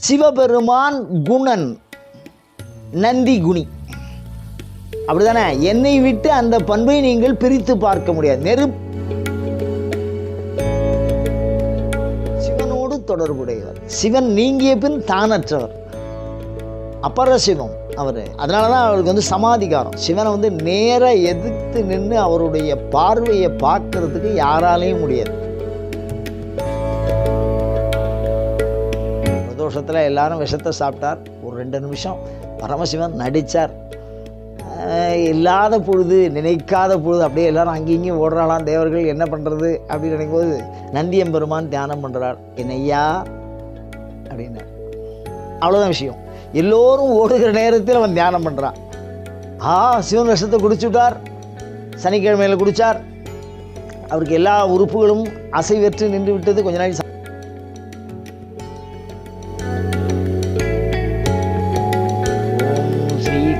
சிவபெருமான் குணன் நந்தி குணி. அப்படிதானே? என்னை விட்டு அந்த பண்பை நீங்கள் பிரித்து பார்க்க முடியாது. நெருப். சிவனோடு தொடர்புடையவர். சிவன் நீங்கிய பின் தானற்றவர். அப்பர சிவம் அவர். அதனால தான் அவருக்கு வந்து சமாதிகாரம். சிவனை வந்து நேராக எதிர்த்து நின்று அவருடைய பார்வையை பார்க்கறதுக்கு யாராலையும் முடியாது. பிரதோஷத்தில் எல்லாரும் விஷத்தை சாப்பிட்டார். ஒரு ரெண்டு நிமிஷம் பரமசிவன் நடித்தார் இல்லாத பொழுது நினைக்காத பொழுது அப்படியே எல்லாரும் அங்கேயும் இங்கேயும் ஓடுறாளாம் தேவர்கள் என்ன பண்ணுறது அப்படின்னு நினைக்கும்போது நந்தியம்பெருமான் தியானம் பண்ணுறார் என்னையா அப்படின்னு. அவ்வளோதான் விஷயம். எல்லோரும் ஓடுகிற நேரத்தில் அவன் தியானம் பண்ணுறான் ஆ சிவன் விஷத்தை குடிச்சுட்டார். சனிக்கிழமையில் குடித்தார் அவருக்கு எல்லா உறுப்புகளும் அசைவற்று நின்று விட்டது. கொஞ்ச நாள் ஓம்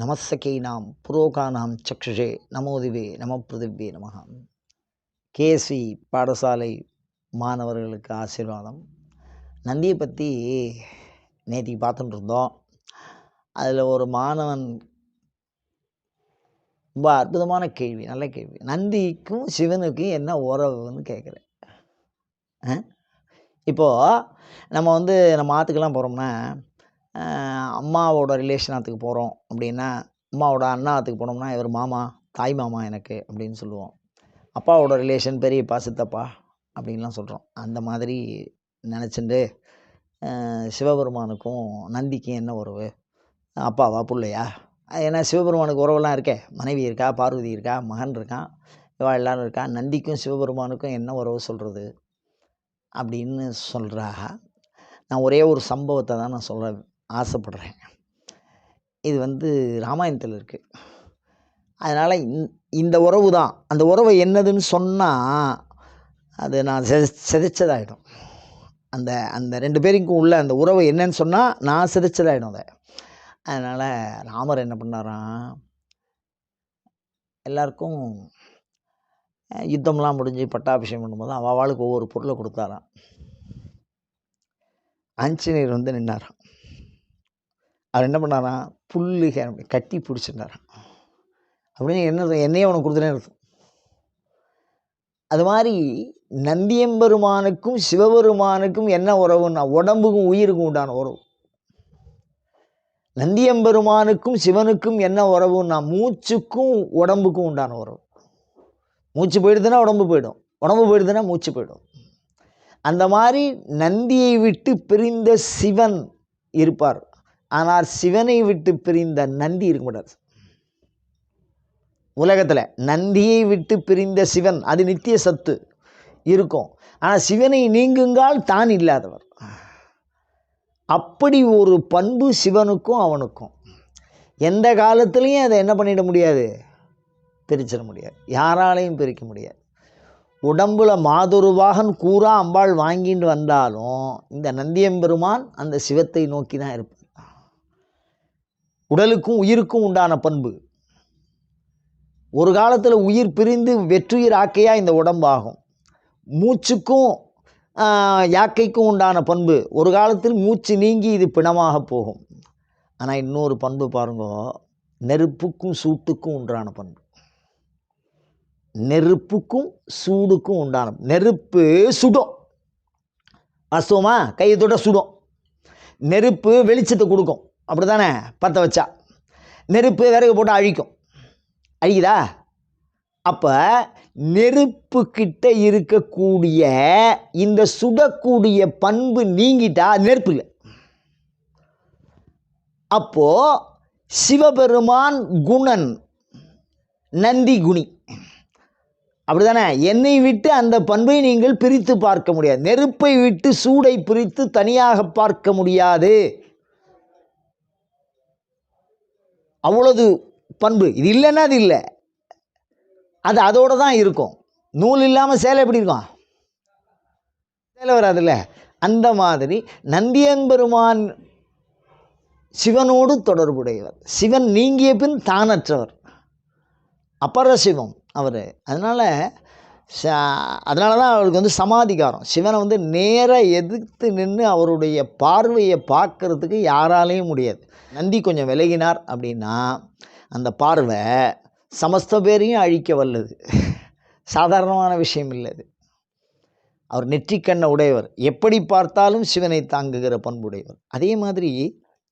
நமசகை நாம் புரோகானாம் சக்ஷுஷே. நமோதிவே நம பிருதிவே நமகா கேசி பாடசாலை மாணவர்களுக்கு ஆசீர்வாதம். நந்தியை பற்றி நேற்றுக்கு பார்த்துட்டு இருந்தோம் அதில் ஒரு மாணவன் ரொம்ப அற்புதமான கேள்வி நல்ல கேள்வி. நந்திக்கும் சிவனுக்கும் என்ன உறவுன்னு கேட்குறேன் இப்போது நம்ம வந்து நம்ம ஆற்றுக்கெல்லாம் போகிறோம்னா அம்மாவோட ரிலேஷனாத்துக்கு போகிறோம் அப்படின்னா அம்மாவோட அண்ணாத்துக்கு போனோம்னா இவர் மாமா தாய் மாமா எனக்கு அப்படின்னு சொல்லுவோம். அப்பாவோட ரிலேஷன் பெரியப்பா சித்தப்பா அப்படின்லாம் சொல்கிறோம் அந்த மாதிரி நினச்சிண்டு சிவபெருமானுக்கும் நந்திக்கும் என்ன உறவு? அப்பாவா பிள்ளையா? ஏன்னா சிவபெருமானுக்கு உறவெல்லாம் இருக்கே. மனைவி இருக்கா பார்வதி இருக்கா மகன் இருக்கான் இவா எல்லாரும் இருக்கா நந்திக்கும் சிவபெருமானுக்கும் என்ன உறவு சொல்கிறது அப்படின்னு சொல்கிறா நான் ஒரே ஒரு சம்பவத்தை தான் நான் சொல்கிறேன் ஆசைப்படுறேன். இது வந்து ராமாயணத்தில் இருக்குது அதனால் இந் இந்த உறவு தான். அந்த உறவு என்னதுன்னு சொன்னால் அது நான் செ செதைச்சதாகிடும் அந்த அந்த ரெண்டு பேருக்கும் உள்ள அந்த உறவு என்னன்னு சொன்னால் நான் செதைச்சதாகிடும் அதை. அதனால் ராமர் என்ன பண்ணாராம் எல்லாருக்கும் யுத்தம்லாம் முடிஞ்சு பட்டாபிஷேகம் பண்ணும்போது அவள் அவளுக்கு ஒவ்வொரு பொருளை கொடுத்தாராம். ஆஞ்சநேயர் வந்து நின்னாராம். அவர் என்ன பண்ணாராம் புல்லு கட்டி பிடிச்சிருந்தாராம் அப்படின்னு என்ன என்னையே அவனை கொடுத்துனே இருக்கும் அது மாதிரி நந்தியம்பெருமானுக்கும் சிவபெருமானுக்கும் என்ன உறவுன்னா உடம்புக்கும் உயிருக்கும் உண்டான உறவு. நந்தியம்பெருமானுக்கும் சிவனுக்கும் என்ன உறவுன்னா மூச்சுக்கும் உடம்புக்கும் உண்டான உறவு. மூச்சு போயிடுதுன்னா உடம்பு போயிடும். உடம்பு போயிடுதுன்னா மூச்சு போயிடும். அந்த மாதிரி நந்தியை விட்டு பிரிந்த சிவன் இருப்பார். ஆனால் சிவனை விட்டு பிரிந்த நந்தி இருக்க. முடியாது உலகத்தில் நந்தியை விட்டு பிரிந்த சிவன் அது நித்திய சத்து இருக்கும். ஆனால் சிவனை நீங்குங்கால் தான் இல்லாதவர். அப்படி ஒரு பண்பு சிவனுக்கும் அவனுக்கும். எந்த காலத்துலேயும் அதை என்ன பண்ணிட முடியாது? பிரிச்சிட முடியாது. யாராலையும் பிரிக்க முடியாது. உடம்புல மாதுருவாகன் கூறா அம்பாள் வாங்கிட்டு வந்தாலும் இந்த நந்தியம்பெருமான் அந்த சிவத்தை நோக்கி தான் இருப்பார். உடலுக்கும் உயிருக்கும் உண்டான பண்பு. ஒரு காலத்தில் உயிர் பிரிந்து வெற்றுயிர் ஆக்கையா இந்த உடம்பாகும். மூச்சுக்கும் யாக்கைக்கும் உண்டான பண்பு. ஒரு காலத்தில் மூச்சு நீங்கி இது பிணமாக போகும். ஆனால் இன்னொரு பண்பு பாருங்க நெருப்புக்கும் சூட்டுக்கும் உண்டான பண்பு. நெருப்புக்கும் சூடுக்கும் உண்டான நெருப்பு சுடும். அசுவமா கையை தொட்ட சுடும். நெருப்பு வெளிச்சத்தை கொடுக்கும். அப்படி தானே பற்ற வச்சா. நெருப்பு விறகு போட்டு அழிக்கும். அழிக்குதா? அப்போ நெருப்பு கிட்ட இருக்கக்கூடிய இந்த சுடக்கூடிய பண்பு நீங்கிட்டா நெருப்பு இல்லை. அப்போது சிவபெருமான் குணன் நந்தி குணி. அப்படிதானே என்னை விட்டு அந்த பண்பை நீங்கள் பிரித்து பார்க்க முடியாது. நெருப்பை விட்டு சூடை பிரித்து தனியாக பார்க்க முடியாது. அவ்வளவு பண்பு. இது இல்லைன்னா அது இல்லை. அது அதோடு தான் இருக்கும். நூல் இல்லாமல் சேலை எப்படி இருக்கும்? சேலை வராதுல்ல? அந்த மாதிரி நந்தியன்பெருமான் சிவனோடு தொடர்புடையவர். சிவன் நீங்கிய பின் தானற்றவர். அபர சிவம் அவர். அதனால் அதனால தான் அவருக்கு வந்து சமாதிகாரம். சிவனை வந்து நேராக எதிர்த்து நின்று அவருடைய பார்வையை பார்க்கறதுக்கு யாராலையும் முடியாது. நந்தி கொஞ்சம் விலகினார் அப்படின்னா அந்த பார்வை சமஸ்த பேரையும் அழிக்க வல்லது. சாதாரணமான விஷயம் இல்லை அது. அவர் நெற்றிக்கண்ணை உடையவர். எப்படி பார்த்தாலும் சிவனை தாங்குகிற பண்புடையவர். அதே மாதிரி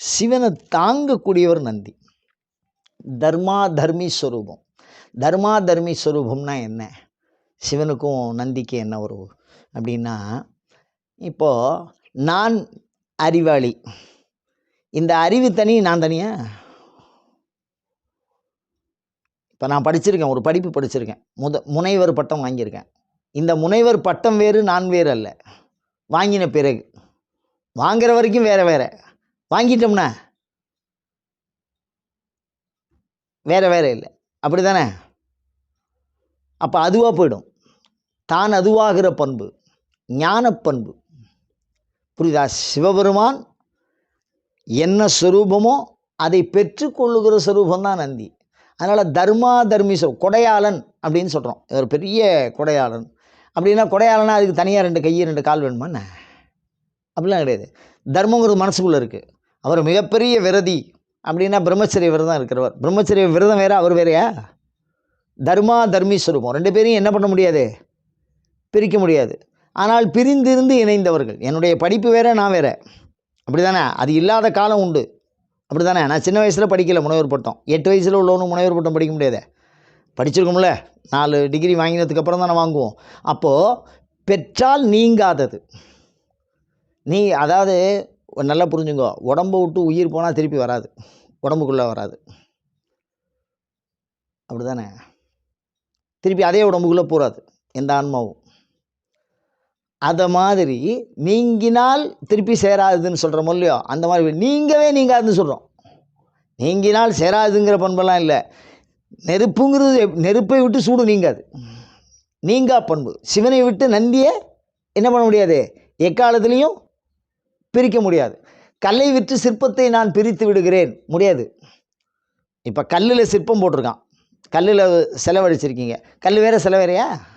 சிவனை தாங்கக்கூடியவர் நந்தி. தர்மா தர்மி ஸ்வரூபம் தர்மா தர்மி ஸ்வரூபம்னா என்ன? சிவனுக்கும் நந்திக்கு என்ன உறவு? அப்படின்னா இப்போது நான் அறிவாளி. இந்த அறிவு தனி நான் தனியா? இப்போ நான் படிச்சிருக்கேன் ஒரு படிப்பு படிச்சிருக்கேன். முத முனைவர் பட்டம் வாங்கியிருக்கேன். இந்த முனைவர் பட்டம் வேறு நான் வேறு அல்ல. வாங்கின பிறகு. வாங்குற வரைக்கும் வேற வேற. வாங்கிட்டோம்னா? வேற வேற இல்லை. அப்படி தானே அப்போ அதுவாக போயிடும். தான் அதுவாகிற பண்பு ஞான பண்பு புரியுதா? சிவபெருமான் என்ன ஸ்வரூபமோ அதை பெற்றுக்கொள்ளுகிற ஸ்வரூபம் தான் நந்தி. அதனால் தர்மா தர்மி கொடையாளன் அப்படின்னு சொல்கிறோம் ஒரு பெரிய கொடையாளன். அப்படின்னா கொடையாளனா அதுக்கு தனியாக ரெண்டு கையை ரெண்டு கால் வேணுமா என்ன? அப்படிலாம் கிடையாது. தர்மங்கிறது மனசுக்குள்ளே இருக்குது அவர் மிகப்பெரிய விரதி அப்படின்னா பிரம்மச்சரிய விரதம் இருக்கிறவர். பிரம்மச்சரிய விரதம் வேறு அவர் வேறையா? தர்மா தர்மிஸ்வரூபம் ரெண்டு பேரையும் என்ன பண்ண முடியாது? பிரிக்க முடியாது. ஆனால் பிரிந்திருந்து இணைந்தவர்கள். என்னுடைய படிப்பு வேறு நான் வேறு. அப்படி தானே அது இல்லாத காலம் உண்டு. அப்படி தானே நான் சின்ன வயசில் படிக்கல முனைவர் பட்டம். எட்டு வயசில் உள்ளவனு முனைவர் பட்டம் படிக்க முடியாதே. படிச்சிருக்கோம்ல. நாலு டிகிரி வாங்கினதுக்கப்புறம் தானே வாங்குவோம். அப்போது பெற்றால் நீங்காதது. நீ அதாவது நல்லா புரிஞ்சுங்கோ. உடம்பை விட்டு உயிர் போனால் திருப்பி வராது. உடம்புக்குள்ளே வராது. அப்படி தானே திருப்பி அதே உடம்புக்குள்ளே போகாது எந்த ஆன்மாவும். அதை மாதிரி நீங்கினால் திருப்பி சேராதுன்னு சொல்கிறோம் இல்லையோ அந்த மாதிரி நீங்கவே நீங்காதுன்னு சொல்கிறோம் நீங்கினால் சேராதுங்கிற பண்பெல்லாம் இல்லை. நெருப்புங்கிறது நெருப்பை விட்டு சூடு நீங்காது. நீங்கா பண்பு. சிவனை விட்டு நந்தியை என்ன பண்ண முடியாது? எக்காலத்துலேயும் பிரிக்க முடியாது. கல்லை விற்று சிற்பத்தை நான் பிரித்து விடுகிறேன். முடியாது. இப்போ கல்லில் சிற்பம் போட்டிருக்கான். கல்லில் செலவழிச்சிருக்கீங்க. கல் வேறு செலவேறையா வேறையா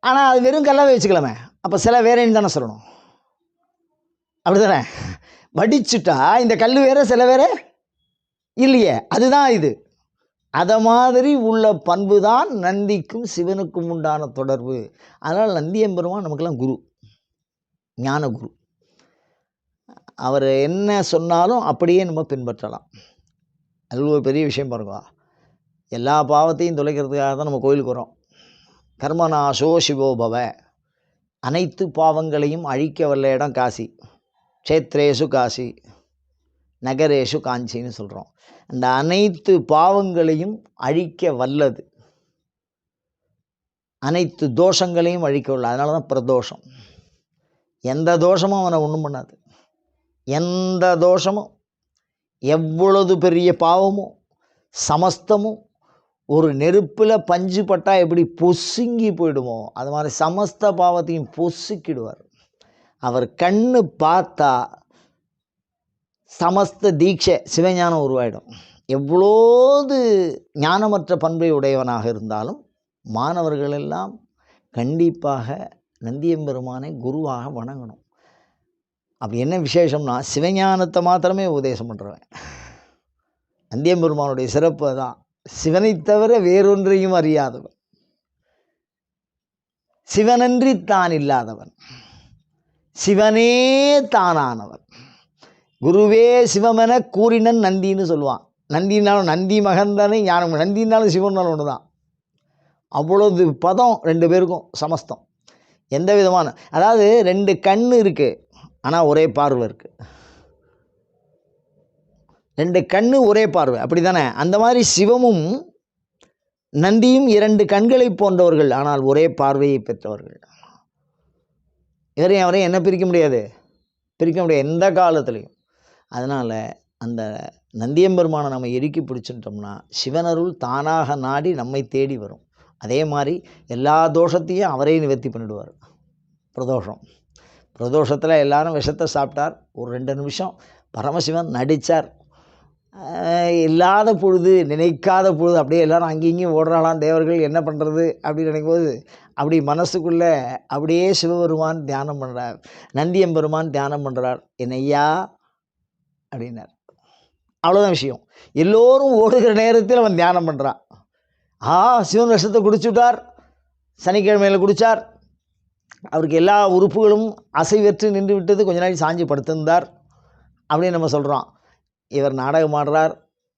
ஆனால் அது வெறும் கல்லாவே வச்சுக்கலாமே. அப்போ சில வேறேன்னு தானே சொல்லணும். அப்படி தானே வடிச்சுட்டா இந்த கல் வேற சில வேற இல்லையே. அதுதான் இது. அதை மாதிரி உள்ள பண்பு தான் நந்திக்கும் சிவனுக்கும் உண்டான தொடர்பு. அதனால் நந்தியம்பெருமான் நமக்கெல்லாம் குரு. ஞான குரு. அவர் என்ன சொன்னாலும் அப்படியே நம்ம பின்பற்றலாம். அது ஒரு பெரிய விஷயம் பாருங்க. எல்லா பாவத்தையும் தொலைக்கிறதுக்காக தான் நம்ம கோயிலுக்கு வரோம் கர்மநாசோ சிவோபவ அனைத்து பாவங்களையும் அழிக்க வல்ல இடம் காசி. க்ஷேத்ரேஷு காசி. நகரேஷு காஞ்சின்னு சொல்கிறோம் அந்த அனைத்து பாவங்களையும் அழிக்க வல்லது அனைத்து தோஷங்களையும் அழிக்க வல்ல அதனால தான் பிரதோஷம். எந்த தோஷமும் அவனை ஒன்றும் பண்ணாது. எந்த தோஷமும் எவ்வளவு பெரிய பாவமும் சமஸ்தமும் ஒரு நெருப்பில் பஞ்சு பட்டால் எப்படி பொசுங்கி போயிடுமோ அது மாதிரி சமஸ்த பாவத்தையும் பொசுக்கிடுவார். அவர் கண்ணு பார்த்தா சமஸ்த தீட்சை சிவஞானம் உருவாயிடும். எவ்வளோது ஞானமற்ற பண்பை உடையவனாக இருந்தாலும் மாணவர்களெல்லாம் கண்டிப்பாக நந்தியம்பெருமானை குருவாக வணங்கணும். அப்படி என்ன விசேஷம்னா சிவஞானத்தை மாத்திரமே உபதேசம் பண்ணுறவன் நந்தியம்பெருமானுடைய சிறப்பு தான் சிவனை தவிர வேறொன்றையும் அறியாதவன். சிவனன்றி தான் இல்லாதவன். சிவனே தானானவன். குருவே சிவமென கூறினன் நந்தின்னு சொல்லுவான். நந்தினாலும் நந்தி மகந்தனே ஞானம். நந்தினாலும் சிவனாலும் ஒன்று தான் அவ்வளவு பதம் ரெண்டு பேருக்கும் சமஸ்தம். எந்த விதமான அதாவது ரெண்டு கண் இருக்குது ஆனால் ஒரே பார்வை இருக்குது ரெண்டு கண்ணு ஒரே பார்வை. அப்படி தானே அந்த மாதிரி சிவமும் நந்தியும் இரண்டு கண்களை போன்றவர்கள் ஆனால் ஒரே பார்வையை பெற்றவர்கள். இவரையும் அவரையும் என்ன பிரிக்க முடியாது? பிரிக்க முடியாது. எந்த காலத்துலேயும். அதனால் அந்த நந்தியம்பெருமானை நம்ம இறுக்கி பிடிச்சிட்டோம்னா சிவனருள் தானாக நாடி நம்மை தேடி வரும். அதே மாதிரி எல்லா தோஷத்தையும் அவரே நிவர்த்தி பண்ணிடுவார். பிரதோஷம். பிரதோஷத்தில் எல்லாரும் விஷத்தை சாப்பிட்டார். ஒரு ரெண்டு நிமிஷம் பரமசிவன் நடித்தார் இல்லாத பொழுது நினைக்காத பொழுது அப்படியே எல்லாரும் அங்கேயும் இங்கேயும் ஓடுறாளாம் தேவர்கள் என்ன பண்ணுறது அப்படின்னு நினைக்கும்போது அப்படி மனசுக்குள்ளே அப்படியே சிவபெருமான் தியானம் பண்ணுறார் நந்தியம்பெருமான் தியானம் பண்ணுறார் என்னையா அப்படின்னார். அவ்வளோதான் விஷயம். எல்லோரும் ஓடுகிற நேரத்தில் அவன் தியானம் பண்ணுறான் ஆ சிவன் விஷத்தை குடிச்சுட்டார். சனிக்கிழமையில் குடித்தார் அவருக்கு எல்லா உறுப்புகளும் அசைவற்று நின்று விட்டது. கொஞ்ச நாள் சாஞ்சி படுத்திருந்தார். அப்படின்னு நம்ம சொல்கிறோம் இவர் நாடகம் ஆடுறார்.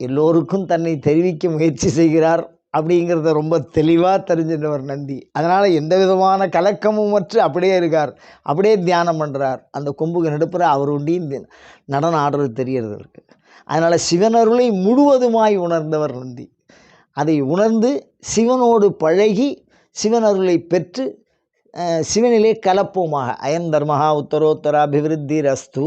எல்லோருக்கும் தன்னை தெரிவிக்க முயற்சி செய்கிறார் அப்படிங்கிறத ரொம்ப தெளிவாக தெரிஞ்சின்றவர் நந்தி. அதனால் எந்த விதமான கலக்கமும் மற்ற அப்படியே இருக்கார். அப்படியே தியானம் பண்ணுறார் அந்த கொம்புக்கு நடுப்புற அவருண்டியும் நடனம் ஆடுறது தெரியறது இருக்கு அதனால் சிவனருளை முழுவதுமாய் உணர்ந்தவர் நந்தி. அதை உணர்ந்து சிவனோடு பழகி சிவனருளை பெற்று சிவனிலே கலப்போமாக. அயன் தர்மஹா உத்தரோத்தர அபிவிருத்தி ரஸ்து